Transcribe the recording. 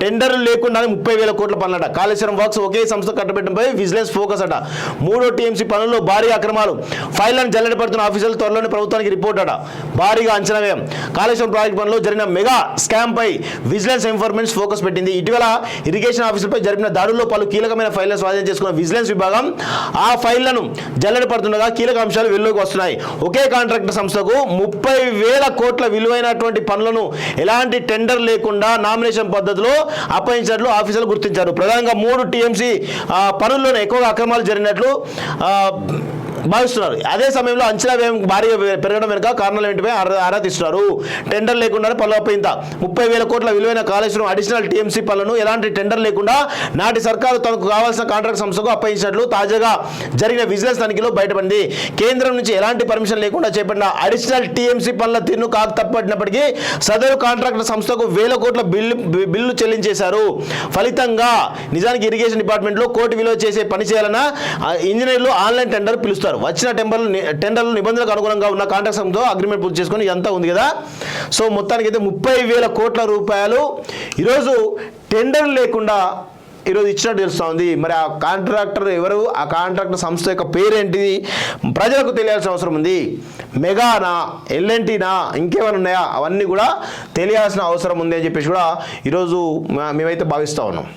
టెండర్లు లేకుండానే ముప్పై వేల కోట్ల పనులట. కాళేశ్వరం వర్క్స్ ఒకే సంస్థ కట్టబెట్టడంపై విజిలెన్స్ ఫోకస్ అట. మూడో టీఎంసీ పనుల్లో భారీ అక్రమాలు. ఫైళ్ళను జల్లెడ పడుతున్న ఆఫీసర్లు త్వరలోనే ప్రభుత్వానికి రిపోర్ట్ అట. భారీగా అంచనా వ్యయం. కాళేశ్వరం ప్రాజెక్ట్ పనుల్లో జరిగిన మెగా స్కామ్ పై విజిలెన్స్ ఇన్ఫర్మేషన్ ఫోకస్ పెట్టింది. ఇటీవల ఇరిగేషన్ ఆఫీసులపై జరిపిన దాడుల్లో పలు కీలకమైన ఫైళ్ళను స్వాధీనం చేసుకున్న విజిలెన్స్ విభాగం ఆ ఫైళ్ళను జల్లెడ పడుతుండగా కీలక అంశాలు వెలుగులోకి వస్తున్నాయి. ఒకే కాంట్రాక్టర్ సంస్థకు ముప్పై వేల కోట్ల విలువైనటువంటి పనులను ఎలాంటి టెండర్ లేకుండా నామినేషన్ పద్ధతిలో అప్పగించినట్లు ఆఫీసర్లు గుర్తించారు. ప్రధానంగా మూడు టీఎంసీ పనుల్లోనే ఎక్కువగా అక్రమాలు జరిగినట్లు భావిస్తున్నారు. అదే సమయంలో అంచనా వ్యయం భారీ పెరగడం వెనుక కారణాలు ఏంటిపై ఆరా ఆరా తీస్తున్నారు. టెండర్ లేకుండానే పనులు అప్పయింత ముప్పై వేల కోట్ల విలువైన కాళేశ్వరం అడిషనల్ టీఎంసీ పనులను ఎలాంటి టెండర్ లేకుండా నాటి సర్కారు తనకు కావాల్సిన కాంట్రాక్ట్ సంస్థకు అప్పగించినట్లు తాజాగా జరిగిన విజిలెన్స్ తనిఖీలో బయటపడింది. కేంద్రం నుంచి ఎలాంటి పర్మిషన్ లేకుండా చేపట్టిన అడిషనల్ టీఎంసీ పనుల తీరును కాకు తప్పట్టినప్పటికీ సదరు కాంట్రాక్ట్ సంస్థకు వేల కోట్ల బిల్లు బిల్లు చెల్లించేశారు. ఫలితంగా నిజానికి ఇరిగేషన్ డిపార్ట్మెంట్లో కోటి విలువ చేసే పని చేయాలన్న ఆ, ఇంజనీర్లు ఆన్లైన్ టెండర్ పిలుస్తారు. వచ్చిన టెంపర్ టెండర్లు నిబంధనలకు అనుగుణంగా ఉన్న కాంట్రాక్ట్ అగ్రిమెంట్ పూర్తి చేసుకొని ఇదంతా ఉంది కదా. సో మొత్తానికి అయితే ముప్పై వేల కోట్ల రూపాయలు. ఈరోజు టెండర్ లేకుండా ఈరోజు ఇచ్చినట్టు తెలుస్తూ ఉంది మరి ఆ కాంట్రాక్టర్ ఎవరు? ఆ కాంట్రాక్టర్ సంస్థ యొక్క పేరేంటిది ప్రజలకు తెలియాల్సిన అవసరం ఉంది. మెగానా ఎల్ఎన్టీనా ఇంకేమైనా ఉన్నాయా? అవన్నీ కూడా తెలియాల్సిన అవసరం ఉంది అని చెప్పేసి కూడా ఈరోజు మేమైతే భావిస్తూ ఉన్నాం.